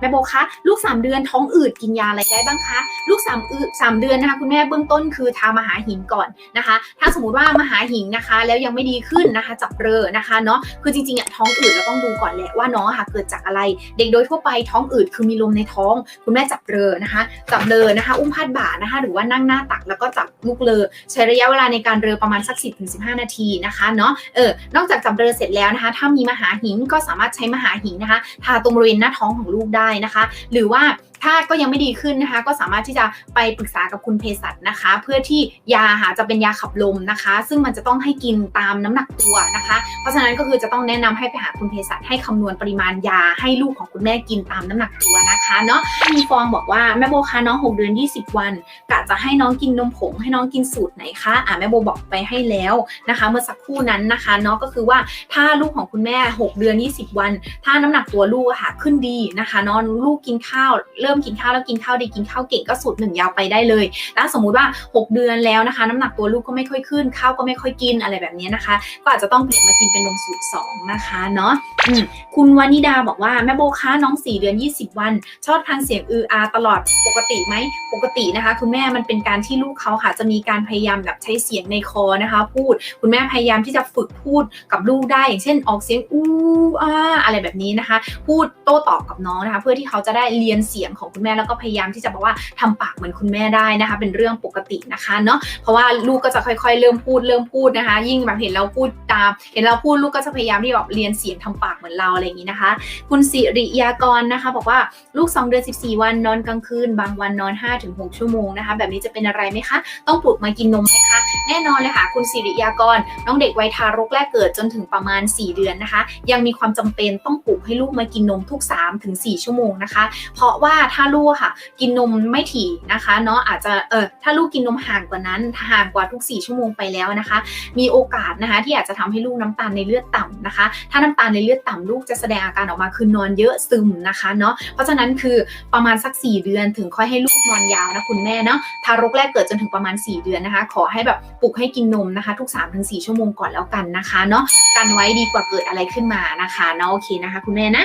แม่โบคะลูก 3 เดือนท้องอืดกินยาอะไรได้บ้างคะลูก3อืดสามเดือนนะคะคุณแม่เบื้องต้นคือทามหาหินก่อนนะคะ ถ้าสมมติว่ามหาหินนะคะ แล้วยังไม่ดีขึ้นนะคะ จับเรอนะคะเนาะคือจริงๆอะท้องอืดเราต้องดูก่อนแหละว่าน้องค่ะเกิดจากอะไร เด็กโดยทั่วไปท้องอืดคือมีลมในท้อง คุณแม่จับเรอนะคะจับเรอนะคะ อุ้มพาดบ่านะคะ หรือว่านั่งหน้าตักแล้วก็จับลูกเรอใช้ระยะเวลาในการเรอประมาณสัก 10-15 นาทีนะคะเนาะเออนอกจากจับเรอเสร็จแล้วนะคะ ถ้ามีมหาหินก็สามารถใช้มหาหินนะคะทาตรงบริเวณหน้าท้องของลูกได้นะคะ หรือว่า ถ้าก็ยังไม่ดีขึ้นนะคะ ก็สามารถที่จะไปปรึกษากับคุณเภสัชนะคะ เพื่อที่ยาหาจะเป็นยาขับลมนะคะ ซึ่งมันจะต้องให้กินตามน้ำหนักตัวนะคะ เพราะฉะนั้นก็คือจะต้องแนะนำให้ไปหาคุณเภสัชให้คำนวณปริมาณยาให้ลูกของคุณแม่กินตามน้ำหนักตัวนะคะเนาะมีฟองบอกว่าแม่โบคะน้อง 6 เดือน 20 วันกะจะให้น้องกินนมผงให้น้องกินสูตรไหนคะอ่าแม่โบบอกไปให้แล้วนะคะ เมื่อสักครู่นั้นนะคะเนาะก็คือว่าถ้าลูกของคุณแม่ 6 เดือน 20 วัน ถ้าน้ำหนักตัวลูกค่ะขึ้นดีนะคะนอนลูกกินข้าวเริ่มกินข้าวแล้วกินข้าวดีกินข้าวเก่งก็สูตรหนึ่งยาวไปได้เลยแล้วสมมุติว่า 6 เดือนแล้วนะคะ น้ำหนักตัวลูกก็ไม่ค่อยขึ้นข้าวก็ไม่ค่อยกินอะไรแบบนี้นะคะ ก็อาจจะต้องเปลี่ยนมากินเป็นนมสูตร2นะคะเนาะคุณวานิดาบอกว่าแม่โบคะน้อง 4 เดือน 20 วัน ชอบทางเสียงอืออาตลอดปกติไหมปกตินะคะ คุณแม่มันเป็นการที่ลูกเขาค่ะ จะมีการพยายามแบบใช้เสียงในคอนะคะ พูดคุณแม่พยายามที่จะฝึกพูดกับลูกได้ อย่างเช่นออกเสียงอู้อาอะไรแบบนี้นะคะ พูดโต้ตอบกับน้องนะคะ เพื่อที่เขาจะได้เรียนเสียงของคุณแม่แล้วก็พยายามที่จะบอกว่าทำปากเหมือนคุณแม่ได้นะคะ เป็นเรื่องปกตินะคะเนาะเพราะว่าลูกก็จะค่อยๆ เริ่มพูดเริ่มพูดนะคะ ยิ่งแบบเห็นเราพูดตาม เห็นเราพูดลูกก็จะพยายามที่แบบเรียนเสียงทำปากเหมือนเราอะไรอย่างนี้นะคะ คุณสิริยากรนะคะ บอกว่าลูก 2 เดือน 14 วันนอนกลางคืน บางวันนอน 5-6 ชั่วโมงนะคะ แบบนี้จะเป็นอะไรไหมคะ ต้องปลุกมากินนมไหมคะ แน่นอนเลยค่ะ คุณสิริยากร น้องเด็กวัยทารกแรกเกิดจนถึงประมาณ 4 เดือนนะคะ ยังมีความจำเป็นต้องปลุกให้ลูกมากินนมทุก 3-4 ชั่วโมงนะคะ เพราะว่าถ้าลูกค่ะ กินนมไม่ถี่นะคะเนาะอาจจะเออถ้าลูกกินนมห่างกว่านั้นห่างกว่าทุก 4 ชั่วโมงไปแล้วนะคะ มีโอกาสนะคะที่อาจจะทำให้ลูกน้ำตาลในเลือดต่ำนะคะ ถ้าน้ำตาลในเลือดต่ำลูกจะแสดงอาการออกมาคือนอนเยอะซึมนะคะเนาะเพราะฉะนั้นคือประมาณสัก 4 เดือนถึงค่อยให้ลูกนอนยาวนะคุณแม่เนาะทารกแรกเกิดจนถึงประมาณ 4 เดือนนะคะ ขอให้แบบปลุกให้กินนมนะคะ ทุก 3-4 ชั่วโมงก่อนแล้วกันนะคะเนาะกันไว้ดีกว่าเกิดอะไรขึ้นมานะคะเนาะโอเคนะคะ คุณแม่นะ